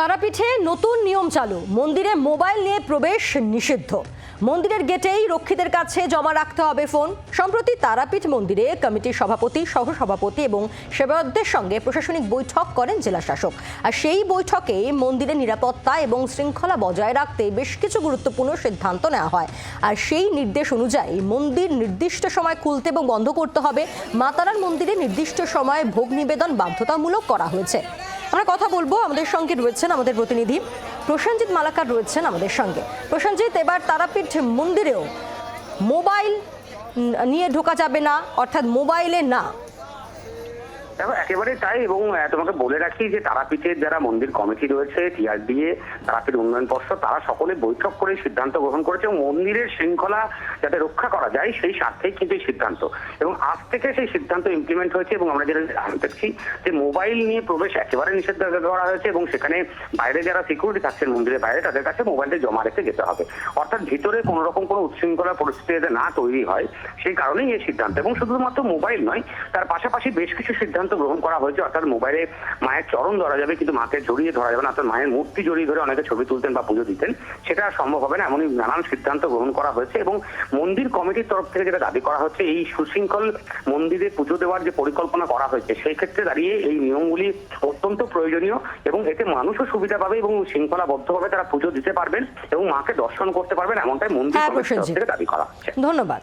তারাপীঠে নতুন নিয়ম চালু। মন্দিরে মোবাইল নিয়ে প্রবেশ নিষিদ্ধ। মন্দিরের গেটেই রক্ষীদের কাছে জমা রাখতে হবে ফোন। সম্প্রতি তারাপীঠ মন্দিরে কমিটির সভাপতি সহ সভাপতি এবং সেবায়তদের সঙ্গে প্রশাসনিক বৈঠক করেন জেলা শাসক আর সেই বৈঠকে মন্দিরের নিরাপত্তা এবং শৃঙ্খলা বজায় রাখতে বেশ কিছু গুরুত্বপূর্ণ সিদ্ধান্ত নেওয়া হয়। আর সেই নির্দেশ অনুযায়ী মন্দির নির্দিষ্ট সময় খুলতে এবং বন্ধ করতে হবে। মাতারার মন্দিরে নির্দিষ্ট সময়ে ভোগ নিবেদন বাধ্যতামূলক করা হয়েছে। আমরা কথা বলব আমাদের সঙ্গে রয়েছেন আমাদের প্রতিনিধি প্রসেনজিৎ মালাকার রয়েছেন আমাদের সঙ্গে। প্রসেনজিৎ, এবার তারাপীঠ মন্দিরেও মোবাইল নিয়ে ঢোকা যাবে না, অর্থাৎ মোবাইলে না। একেবারে তাই, এবং তোমাকে বলে রাখি যে তারাপীঠের যারা মন্দির কমিটি রয়েছে, টিআরডিএ, তারাপীঠ উন্নয়ন পর্ষদ, তারা সকলে বৈঠক করে সিদ্ধান্ত গ্রহণ করেছে মন্দিরের শৃঙ্খলা যাতে রক্ষা করা যায়, সেই স্বার্থেই কিন্তু এই সিদ্ধান্ত। এবং আজ থেকে সেই সিদ্ধান্ত ইমপ্লিমেন্ট হয়েছে এবং আমরা যেটা জানতে পারছি যে মোবাইল নিয়ে প্রবেশ একেবারে নিষেধাজ্ঞা করা হয়েছে এবং সেখানে বাইরে যারা সিকিউরিটি থাকছেন মন্দিরের বাইরে, তাদের কাছে মোবাইলটা জমা রেখে যেতে হবে। অর্থাৎ ভিতরে কোনো রকম কোনো উচ্ছৃঙ্খলা পরিস্থিতি যাতে না তৈরি হয়, সেই কারণেই এই সিদ্ধান্ত। এবং শুধুমাত্র মোবাইল নয়, তার পাশাপাশি বেশ কিছু সিদ্ধান্ত গ্রহণ করা হয়েছে অর্থাৎ মোবাইলে মায়ের চরণ ধরা যাবে কিন্তু মাকে জড়িয়ে ধরা যাবে না অর্থাৎ মায়ের মূর্তি জড়িয়ে ধরে অনেকে ছবি তুলতেন বা পুজো দিতেন সেটা সম্ভব হবে না এমনই নানান সিদ্ধান্ত গ্রহণ করা হয়েছে এবং মন্দির কমিটির তরফ থেকে যেটা দাবি করা হচ্ছে এই সুশৃঙ্খল মন্দিরে পুজো দেওয়ার যে পরিকল্পনা করা হয়েছে সেই ক্ষেত্রে দাঁড়িয়ে এই নিয়মগুলি অত্যন্ত প্রয়োজনীয় এবং এতে মানুষও সুবিধা পাবে এবং শৃঙ্খলাবদ্ধভাবে তারা পুজো দিতে পারবেন এবং মাকে দর্শন করতে পারবেন এমনটাই মন্দির হ্যাঁ, কমিটির তরফ থেকে দাবি করা হচ্ছে। ধন্যবাদ।